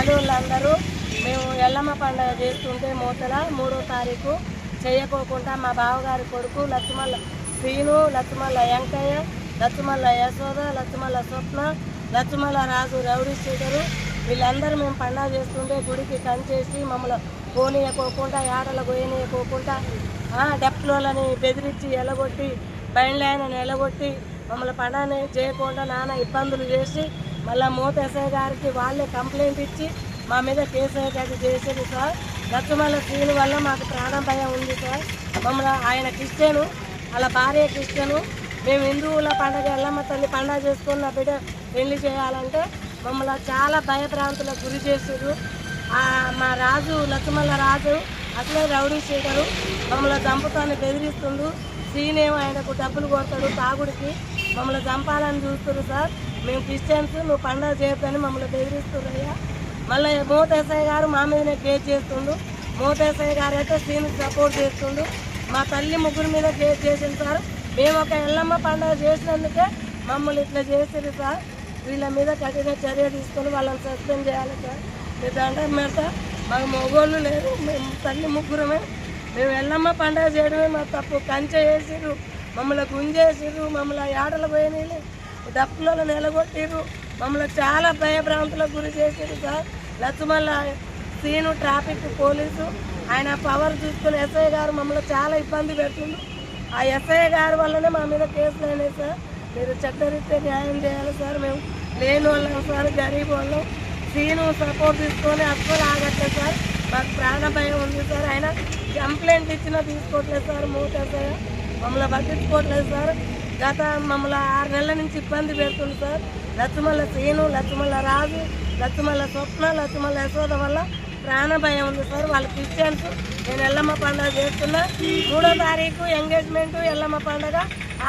ఆడవాళ్ళందరూ మేము ఎల్లమ్మ పండుగ చేస్తుంటే మూతల మూడో తారీఖు చేయకోకుండా మా బావగారి కొడుకు లక్ష్మల్ల శ్రీను లక్ష్మల్ల వెంకయ్య లక్ష్మల్ల యశోద లక్ష్మల్ల స్వప్న లక్ష్మల్ల రాజు రౌడీ శ్రీధరు వీళ్ళందరూ మేము పండుగ చేస్తుంటే గుడికి కంచేసి మమ్మల్ని పోనీయకోకుండా ఏడలు గోయనీయకోకుండా డెప్లోలని బెదిరించి ఎలగొట్టి బయలుదేరిన ఎలగొట్టి మమ్మల్ని పండుగ చేయకుండా నానా ఇబ్బందులు చేసి మళ్ళీ మూత గారికి వాళ్ళే కంప్లైంట్ ఇచ్చి మా మీద కేసు అయ్యేటట్టు చేసేది సార్. లక్ష్మణ స్త్రీల వల్ల మాకు ప్రాణ భయం ఉంది సార్. మమ్మల్ని ఆయన క్రిస్టియను వాళ్ళ భార్య క్రిస్టియను మేము హిందువుల పండగ ఎల్లమ్మ తల్లి పండగ చేసుకుని నా బిడ్డ పెళ్ళి చేయాలంటే మమ్మల్ని చాలా భయభ్రాంతులకు గురి చేసారు మా రాజు లక్ష్మల్ల రాజు అసలే రౌడీ శేఖరు మమ్మల్ని చంపుతాన్ని బెదిరిస్తుండు. సీనేమో ఆయనకు డబ్బులు కొడతాడు తాగుడికి. మమ్మల్ని చంపాలని చూస్తున్నారు సార్. మేము క్రిస్టియన్స్ నువ్వు పండగ చేయొద్దని మమ్మల్ని బెదిరిస్తున్నాయ్యా మళ్ళీ మోతేసయ్య గారు మా మీదనే కేసు చేస్తుండు. మోతేసయ్య గారు అయితే శ్రీనికి సపోర్ట్ చేస్తుండు. మా తల్లి ముగ్గురు మీద కేసు చేసింది సార్. మేము ఒక ఎల్లమ్మ పండుగ చేసినందుకే మమ్మల్ని ఇట్లా చేసేది సార్. వీళ్ళ మీద కఠిన చర్య తీసుకొని వాళ్ళని సస్పెండ్ చేయాలి సార్. మీ దండం పెడతా. మాకు మొగోళ్ళు లేరు. మేము తల్లి ముగ్గురమే. మేము ఎల్లమ్మ పండగ చేయడమే మా తప్పు. కంచె వేసిర్రు మమ్మల్ని గుంజేసిర్రు మమ్మల్ని ఆటలు పోయినీళ్ళు డప్పులలో నిలగొట్టిర్రు. మమ్మల్ని చాలా భయభ్రాంతులకు గురి చేసిర్రు sir. Lachchamalla Seenu traffic police ఆయన పవర్ చూసుకుని ఎస్ఐ గారు మమ్మల్ని చాలా ఇబ్బంది పెడుతుండు ఆ ఎస్ఐ గారి వల్లనే మా మీద కేసులు అయినాయి సార్. మీరు చట్టరీత్యా న్యాయం చేయాలి సార్. మేము లేని వాళ్ళం సార్ గరీబ్ వాళ్ళం. సీను సపోర్ట్ తీసుకొని అస్సలు ఆగట్లేదు సార్. మాకు ప్రాణ భయం ఉంది సార్. ఆయన కంప్లైంట్ ఇచ్చినా తీసుకోవట్లేదు సార్ మూటేసా మమ్మల్ని పట్టించుకోవట్లేదు సార్. గత మమ్మల్ని ఆరు నెలల నుంచి ఇబ్బంది పెడుతుంది సార్. లచ్చమల్ల సీను లచ్చమల్ల రాజు లచ్చమల్ల స్వప్న లచ్చమల్ల యశోద వల్ల ప్రాణ భయం ఉంది సార్. వాళ్ళు క్రిస్టియన్స్. నేను ఎల్లమ్మ పండుగ చేస్తున్నా. మూడో తారీఖు ఎంగేజ్మెంట్ ఎల్లమ్మ పండుగ.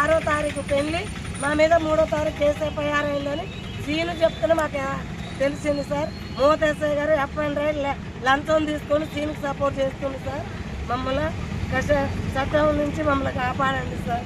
ఆరో తారీఖు పెళ్ళి మా మీద మూడో తారీఖు కేసు ఎఫ్ఐఆర్ అయిందని సీను చెప్తున్నా మాకు తెలిసింది సార్. మోతేసయ్య గారు ఎఫ్ అండ్ రైడ్ లంచం తీసుకొని సీన్కి సపోర్ట్ చేస్తుంది సార్. మమ్మల్ని కష్ట చట్టం నుంచి మమ్మల్ని కాపాడండి సార్.